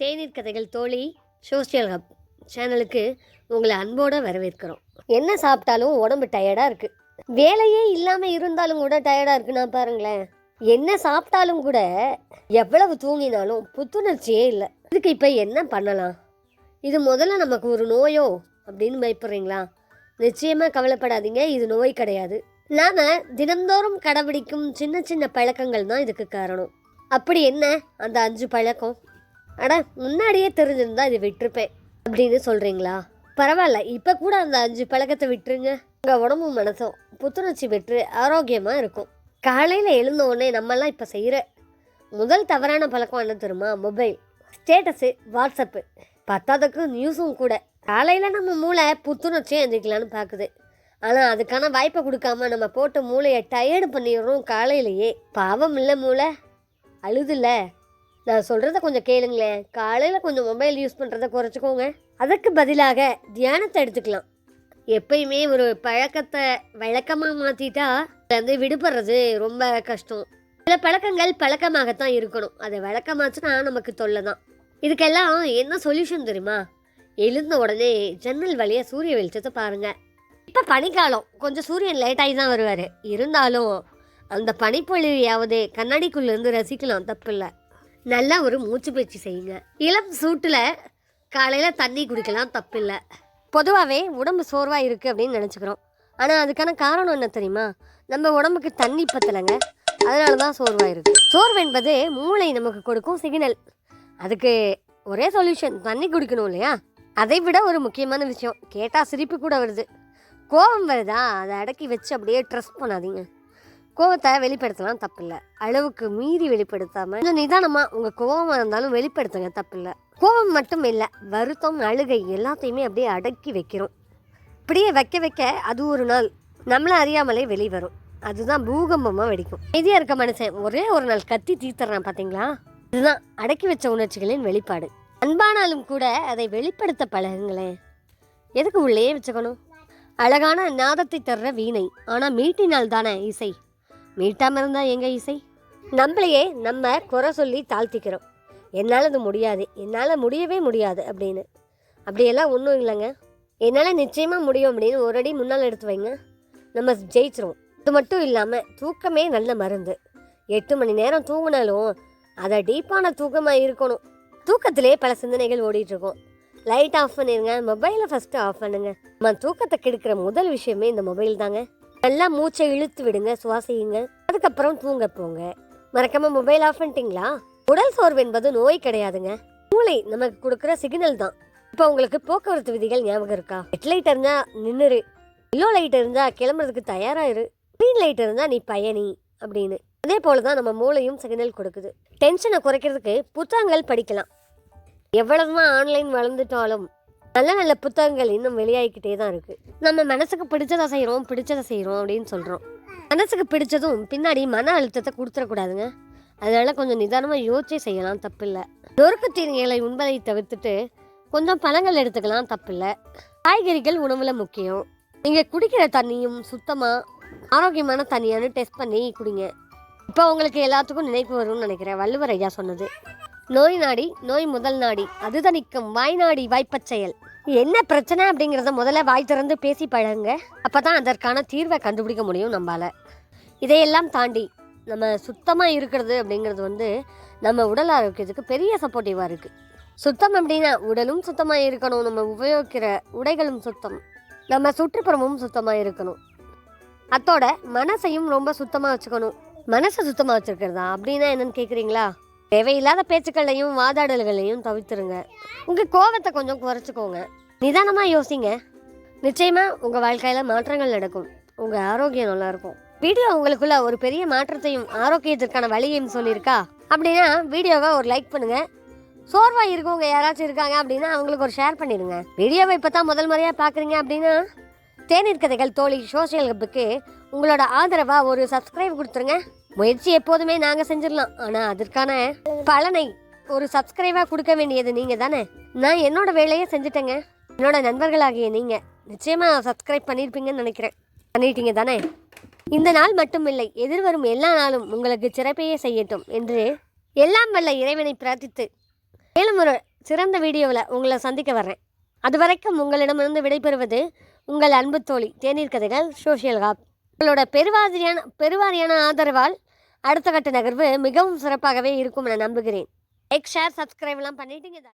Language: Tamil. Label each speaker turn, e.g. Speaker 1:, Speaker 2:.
Speaker 1: தேநீர் கதைகள் தோழி சோசியல் ஹப் சேனலுக்கு உங்களை அன்போடு வரவேற்கிறோம். என்ன சாப்பிட்டாலும் உடம்பு டயர்டாக இருக்குது வேலையே இல்லாமல் இருந்தாலும் கூட டயர்டாக இருக்குன்னா பாருங்களேன். என்ன சாப்பிட்டாலும் கூட எவ்வளவு தூங்கினாலும் புத்துணர்ச்சியே இல்லை. இதுக்கு இப்போ என்ன பண்ணலாம்? இது முதல்ல நமக்கு ஒரு நோயோ அப்படின்னு பயப்படுறீங்களா? நிச்சயமாக கவலைப்படாதீங்க இது நோய் கிடையாது. நாம தினந்தோறும் கடைபிடிக்கும் சின்ன சின்ன பழக்கங்கள் தான் இதுக்கு காரணம். அப்படி என்ன அந்த அஞ்சு பழக்கம்? அட முன்னாடியே தெரிஞ்சிருந்தா இது விட்டுருப்பேன். அப்படின்னு சொல்றீங்களா? பரவாயில்ல இப்போ கூட அந்த அஞ்சு பழக்கத்தை விட்டுருங்க. உங்கள் உடம்பும் மனசும் புத்துணர்ச்சி பெற்று ஆரோக்கியமாக இருக்கும். காலையில் எழுந்த உடனே நம்மெல்லாம் இப்போ செய்கிற முதல் தவறான பழக்கம் என்ன தெரியுமா? Mobile status WhatsApp. பத்தாததுக்கு நியூஸும் கூட. காலையில் நம்ம மூளை புத்துணர்ச்சியாக எழுந்திரிக்கலான்னு பார்க்குது ஆனால் அதுக்கான வாய்ப்பை கொடுக்காம நம்ம போட்ட மூளையை டயர்டு பண்ணிடுறோம் காலையிலேயே. பாவம் இல்லை மூளை. அழுதுல. நான் சொல்கிறத கொஞ்சம் கேளுங்களேன். காலையில் கொஞ்சம் மொபைல் யூஸ் பண்ணுறத குறைச்சிக்கோங்க. அதுக்கு பதிலாக தியானத்தை எடுத்துக்கலாம். எப்பயுமே ஒரு பழக்கத்தை வழக்கமாக மாற்றிட்டா வந்து விடுபடுறது ரொம்ப கஷ்டம். சில பழக்கங்கள் பழக்கமாகத்தான் இருக்கணும். அதை வழக்கமாச்சுன்னா நமக்கு தொல்லை தான் இதுக்கெல்லாம் என்ன சொல்யூஷன் தெரியுமா? எழுந்த உடனே ஜன்னல் வழியாக சூரிய வெளிச்சத்தை பாருங்கள் இப்போ பனிக்காலம். கொஞ்சம் சூரியன் லேட்டாகி தான் வருவார். இருந்தாலும் அந்த பனிப்பொழிவையாவது கண்ணாடிக்குள்ளேருந்து ரசிக்கலாம். தப்பில்லை. நல்லா ஒரு மூச்சு பயிற்சி செய்யுங்க. இளம் சூட்டில் காலையில் தண்ணி குடிக்கலாம் தப்பில்லை. பொதுவாகவே உடம்பு சோர்வாக இருக்குது அப்படின்னு நினச்சிக்கிறோம். ஆனால் அதுக்கான காரணம் என்ன தெரியுமா? நம்ம உடம்புக்கு தண்ணி பத்தலைங்க. அதனால தான் சோர்வாக இருக்குது சோர்வு என்பது மூளை நமக்கு கொடுக்கும் சிக்னல் அதுக்கு ஒரே சொல்யூஷன் தண்ணி குடிக்கணும் இல்லையா? அதை விட ஒரு முக்கியமான விஷயம் கேட்டால் சிரிப்பு கூட வருது. கோபம் வருதா? அதை அடக்கி வச்சு அப்படியே ட்ரெஸ் பண்ணாதீங்க. கோவத்தை வெளிப்படுத்தலாம் தப்பில்லை. அளவுக்கு மீறி வெளிப்படுத்தாமல் கொஞ்சம் நிதானமாக உங்கள் கோவமாக இருந்தாலும் வெளிப்படுத்துங்க தப்பில்லை. கோபம் மட்டும் இல்லை வருத்தம் அழுகை எல்லாத்தையுமே அப்படியே அடக்கி வைக்கிறோம். இப்படியே வைக்க வைக்க அது ஒரு நாள் நம்மளை அறியாமலே வெளிவரும். அதுதான் பூகம்பமாக வெடிக்கும். அமைதியாக இருக்க மனுஷன் ஒரே ஒரு நாள் கத்தி தீர்த்துறான் பார்த்தீங்களா இதுதான் அடக்கி வச்ச உணர்ச்சிகளின் வெளிப்பாடு. அன்பானாலும் கூட அதை வெளிப்படுத்த பழகுங்களேன். எதுக்கு உள்ளே வச்சுக்கணும்? அழகான நாதத்தை தர்ற வீணை ஆனால் மீட்டினால் தானே இசை. மீட்டாமல் இருந்தா எங்க இசை? நம்மளையே நம்ம குறை சொல்லி தாழ்த்திக்கிறோம். என்னால் அது முடியாது. என்னால் முடியவே முடியாது அப்படின்னு. அப்படியெல்லாம் ஒன்றும் இல்லைங்க. என்னால் நிச்சயமாக முடியும் அப்படின்னு ஒரு அடி முன்னால் எடுத்து வைங்க. நம்ம ஜெயிச்சிரும் அது மட்டும் இல்லாமல் தூக்கமே நல்ல மருந்து. எட்டு மணி நேரம் தூங்கினாலும் அதை டீப்பான தூக்கமாக இருக்கணும். தூக்கத்திலே பல சிந்தனைகள் ஓடிட்டுருக்கோம். லைட் ஆஃப் பண்ணிடுங்க மொபைலை ஃபஸ்ட்டு ஆஃப் பண்ணுங்க. நம்ம தூக்கத்தை கெடுக்கிற முதல் விஷயமே இந்த மொபைல் தாங்க. நல்லா மூச்சை இழுத்து விடுங்க சுவாசியுங்க அதுக்கப்புறம் தூங்க போங்க. மறக்காம மொபைல் ஆஃப் பண்ணிட்டீங்களா? உடல் சோர்வு என்பது நோய் கிடையாதுங்க. மூளை நமக்கு கொடுக்குற சிக்னல் தான். இப்போ உங்களுக்கு போக்குவரத்து விதிகள் ஞாபகம் இருக்கா? ஹெட் லைட் இருந்தா நின்னுரு. எல்லோ லைட் இருந்தா கிளம்புறதுக்கு தயாராயிரு க்ரீன் லைட் இருந்தா நீ பயணி அப்படின்னு. அதே போல தான் நம்ம மூளையும் சிக்னல் கொடுக்குது. டென்ஷனை குறைக்கிறதுக்கு புத்தகங்கள் படிக்கலாம். எவ்வளவுதான் ஆன்லைன் வளர்ந்துட்டாலும் நல்ல நல்ல புத்தகங்கள் இன்னும் வெளியாகிக்கிட்டே தான் இருக்குது நம்ம மனசுக்கு பிடிச்சதை செய்கிறோம் பிடிச்சதை செய்கிறோம் அப்படின்னு சொல்கிறோம் மனசுக்கு பிடிச்சதும் பின்னாடி மன அழுத்தத்தை கொடுத்துடக்கூடாதுங்க. அதனால கொஞ்சம் நிதானமாக யோசிச்சே செய்யலாம் தப்பில்லை. நொறுக்கு தீனிகளை உண்பதை தவிர்த்துட்டு கொஞ்சம் பழங்கள் எடுத்துக்கலாம் தப்பில்லை. காய்கறிகள் உணவில் முக்கியம். நீங்கள் குடிக்கிற தண்ணியும் சுத்தமாக ஆரோக்கியமான தண்ணியானு டெஸ்ட் பண்ணி குடிங்க. இப்போ உங்களுக்கு எல்லாத்துக்கும் நினைப்பு வரும்னு நினைக்கிறேன் வள்ளுவர் ஐயா சொன்னது. நோய் நாடி நோய் முதல் நாடி. அது தணிக்கும் வாய் நாடி வாய்ப்பச் செயல் என்ன பிரச்சனை அப்படிங்கிறத முதல்ல வாய் திறந்து பேசி பழகுங்க. அப்போ தான் அதற்கான தீர்வை கண்டுபிடிக்க முடியும் நம்மளால் இதையெல்லாம் தாண்டி நம்ம சுத்தமாக இருக்கிறது அப்படிங்கிறது வந்து நம்ம உடல் ஆரோக்கியத்துக்கு பெரிய சப்போர்ட்டிவாக இருக்குது சுத்தம் அப்படின்னா உடலும் சுத்தமாக இருக்கணும். நம்ம உபயோகிக்கிற உடைகளும் சுத்தம். நம்ம சுற்றுப்புறமும் சுத்தமாக இருக்கணும். அத்தோட மனசையும் ரொம்ப சுத்தமாக வச்சுக்கணும். மனசை சுத்தமாக வச்சுருக்கிறதா அப்படின்னா என்னென்னு கேட்குறீங்களா தேவையில்லாத பேச்சுக்களையும் வாதாடல்களையும் தவிர்த்துருங்க. உங்கள் கோவத்தை கொஞ்சம் குறைச்சிக்கோங்க. நிதானமாக யோசிங்க. நிச்சயமாக உங்கள் வாழ்க்கையில் மாற்றங்கள் நடக்கும். உங்கள் ஆரோக்கியம் நல்லா இருக்கும் வீடியோ உங்களுக்குள்ள ஒரு பெரிய மாற்றத்தையும் ஆரோக்கியத்திற்கான வழியையும் சொல்லியிருக்கா? அப்படின்னா வீடியோவை ஒரு லைக் பண்ணுங்க. சோர்வாக இருக்கவங்க யாராச்சும் இருக்காங்க அப்படின்னா அவங்களுக்கு ஒரு ஷேர் பண்ணிடுங்க. வீடியோவை இப்போ தான் முதல் முறையாக பார்க்குறீங்க அப்படின்னா தேநீர் கதைகள் தோழி சோஷியல் ஹப்புக்கு உங்களோட ஆதரவாக ஒரு சப்ஸ்கிரைப் கொடுத்துருங்க. முயற்சி எப்போதுமே நாங்கள் செஞ்சிடலாம். ஆனால் அதற்கான பலனை ஒரு சப்ஸ்கிரைபாக கொடுக்க வேண்டியது நீங்கள் தானே? நான் என்னோட வேலையை செஞ்சுட்டேங்க. என்னோட நண்பர்களாகிய நீங்கள் நிச்சயமாக சப்ஸ்கிரைப் பண்ணியிருப்பீங்கன்னு நினைக்கிறேன். பண்ணிட்டீங்க தானே? இந்த நாள் மட்டுமில்லை எதிர்வரும் எல்லா நாளும் உங்களுக்கு சிறப்பையே செய்யட்டும் என்று எல்லாம் வல்ல இறைவனை பிரார்த்தித்து மேலும் ஒரு சிறந்த வீடியோவில் உங்களை சந்திக்க வர்றேன். அது வரைக்கும் உங்களிடமிருந்து விடைபெறுவது உங்கள் அன்பு தோழி தேநீர் கதைகள் சோஷியல் ஹாப் உங்களோட பெருவாதிரியான பெருவாரியான ஆதரவால் அடுத்த கட்ட நகர்வு மிகவும் சிறப்பாகவே இருக்கும் என நம்புகிறேன். லைக் ஷேர் சப்ஸ்கிரைப்லாம் பண்ணிட்டீங்க.